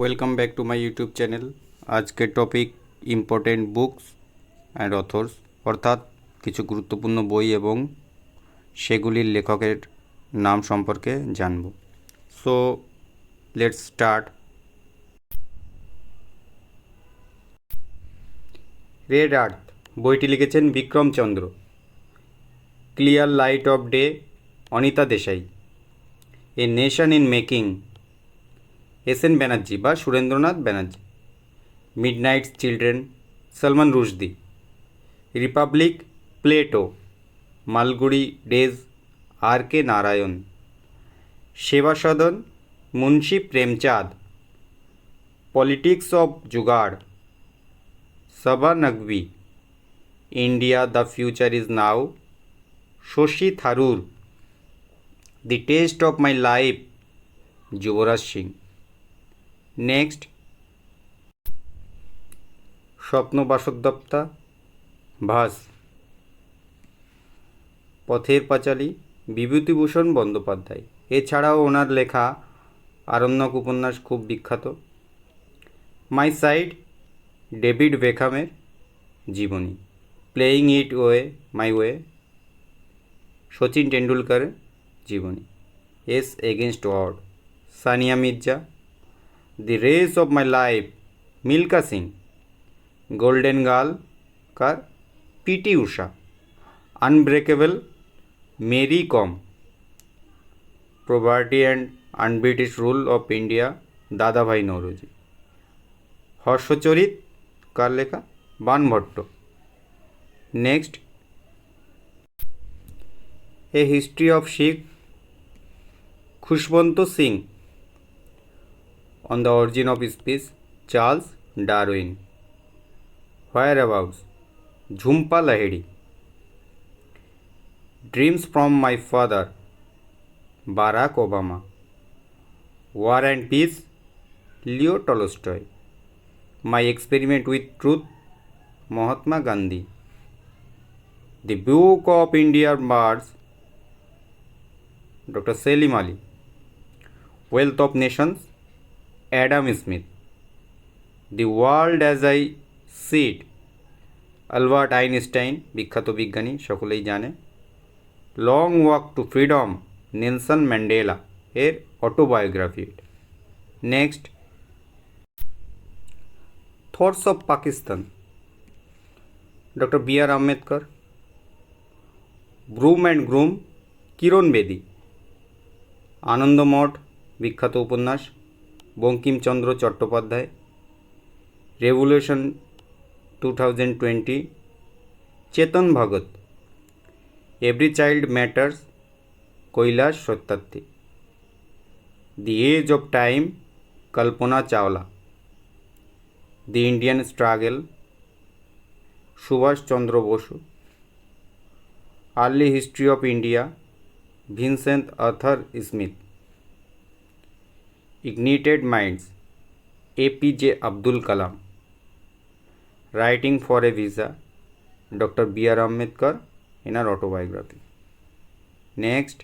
Welcome back to my YouTube channel আজকের topic important books and authors অর্থাৎ কিছু গুরুত্বপূর্ণ বই এবং সেগুলির লেখকের নাম সম্পর্কে জানব। So let's start red earth বইটি লিখেছেন Vikram Chandra clear light of day Anita Desai. A nation in making S N Banerjee বা Surendranath Banerjee. Midnight's children, Salman Rushdie. Republic Plato, Malgudi days, R K Narayan. Seva Sadan Munshi Premchand. Politics of jugaad Saba Naqvi India the future is now, Shashi Tharoor. The test of my life, Yuvraj Singh. Next. Swapnavasavadatta Bhasa. Pather Panchali, Bibhutibhushan Bandyopadhyay. এছাড়াও ওনার লেখা আরণ্যক উপন্যাস খুব বিখ্যাত। My side, David বেখামের জীবনী। Playing it way, my way. Sachin টেন্ডুলকারের জীবনী। Ace against word. Sania Mirza. The race of my life Milkha Singh golden girl car PT Usha unbreakable Mary Kom poverty and unBritish rule of India Dadabhai Naoroji Harshacharita কার লেখা Banabhatta next a history of Sikh Khushwant Singh on the origin of species charles darwin. Whereabouts? Jhumpa lahiri dreams from my father barack obama. War and peace leo tolstoy. My experiment with truth mahatma gandhi. The book of india birds dr selim ali. Wealth of nations Adam Smith the world as I sit Albert Einstein বিখ্যাত বিজ্ঞানী, সকলেই জানে। Long walk to freedom Nelson Mandela এর autobiography next thoughts of Pakistan doctor B R Ambedkar broom and groom Kiran Bedi Anandamath বিখ্যাত উপন্যাস। Bankim Chandra Chattopadhyay revolution two thousand twenty Chetan Bhagat every child matters Kailash Satyarthi the edge of time Kalpana Chawla the Indian struggle Subhas Chandra Basu early history of India Vincent Arthur Smith ignited minds apj abdul kalam writing for a visa dr br ambedkar in our autobiography next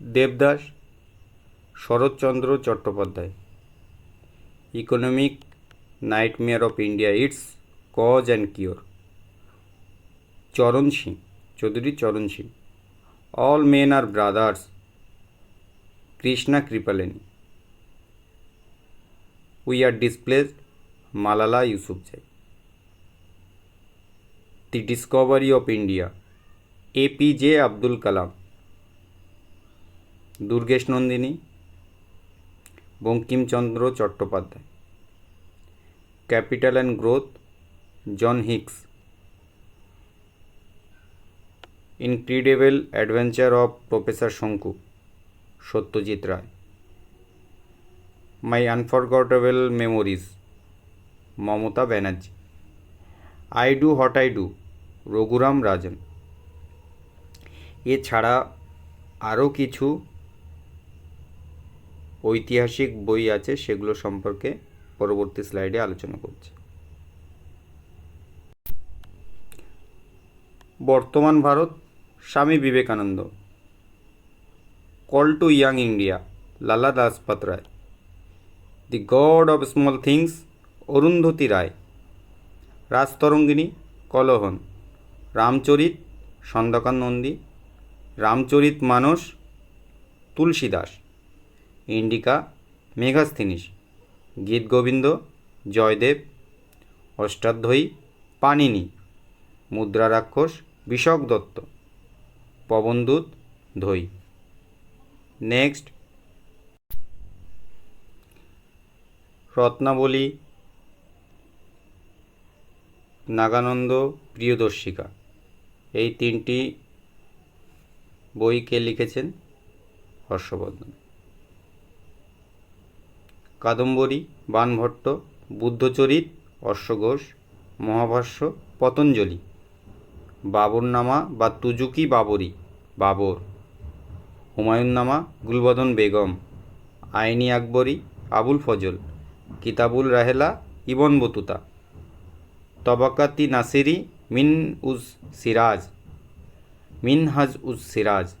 Devdas Sarat Chandra Chattopadhyay economic nightmare of India its cause and cure Charan Singh Chaudhary Charan Singh all men are brothers krishna kripaleni we are displaced malala yousafzai the discovery of india apj abdul kalam Durgesh Nandini Bankim Chandra Chattopadhyay capital and growth John Hicks incredible adventure of professor Shanku Satyajit Ray my unforgettable memories Mamata Banerjee I do what I do Raghuram Rajan এছাড়া আরও কিছু ঐতিহাসিক বই আছে, সেগুলো সম্পর্কে পরবর্তী স্লাইডে আলোচনা করছি। Bartaman Bharat Swami Vivekananda. Call to young India, Lala Lajpat Rai. The god of small things, Arundhati Roy. Rajatarangini, Kalhana. Ramcharit Sandhyakar Nandi. Ramcharit Manas Tulsi Das Indica, Megasthenes. Gitagovinda Jayadev. Ashtadhyayi, Panini. Mudra Rakshasa, Vishakha Datta. Pavanaduta Dhoyi next. Ratnavali, Nagananda, Priyadarshika. এই তিনটি বই কে লিখেছেন হর্ষবর্ধন। কাদম্বরী বাণভট্ট বুদ্ধচরিত, অশ্বঘোষ, মহাভাষ্য, পতঞ্জলি। বাবরনামা বা তুজুকি বাবরি, বাবর। হুমায়ুন্নামা, গুলবদন বেগম। আইনি Akbari, Abul Fazal. Kitabul Rehla, Ibn Battuta. তবাকাতি Nasiri, Min উজ সিরাজ। মিনহাজ উজ সিরাজ।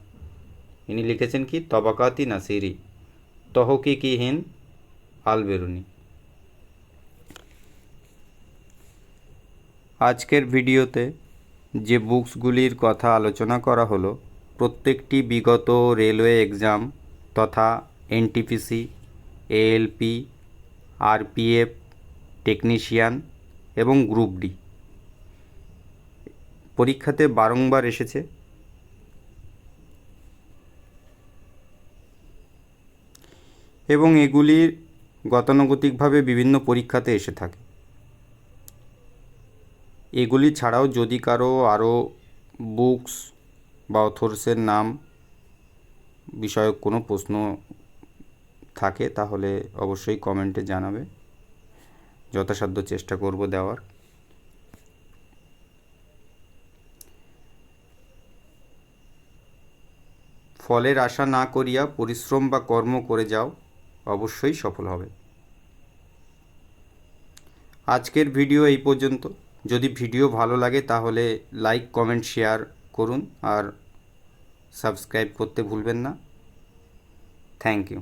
ইনি লিখেছেন কি? তবাকাতি Nasiri. তহকিকি হিন আল বেরুনি আজকের ভিডিওতে যে বুকসগুলির কথা আলোচনা করা হলো, প্রত্যেকটি বিগত রেলওয়ে এক্সাম তথা এনটিপিসি, এএলপি, আরপিএফ, টেকনিশিয়ান এবং গ্রুপ ডি। পরীক্ষাতে বারংবার এসেছে। এবং এগুলির গতানুগতিকভাবে বিভিন্ন পরীক্ষাতে এসে থাকে। এগুলি ছাড়াও যদি কারও আরও বুকস বা অথর্সের নাম বিষয়ক কোনো প্রশ্ন থাকে, তাহলে অবশ্যই কমেন্টে জানাবে। যথাসাধ্য চেষ্টা করব দেওয়ার। ফলের আশা না করিয়া পরিশ্রম বা কর্ম করে যাও, অবশ্যই সফল হবে। আজকের ভিডিও এই পর্যন্ত। যদি ভিডিও ভালো লাগে তাহলে লাইক, কমেন্ট, শেয়ার করুন আর সাবস্ক্রাইব করতে ভুলবেন না। Thank you.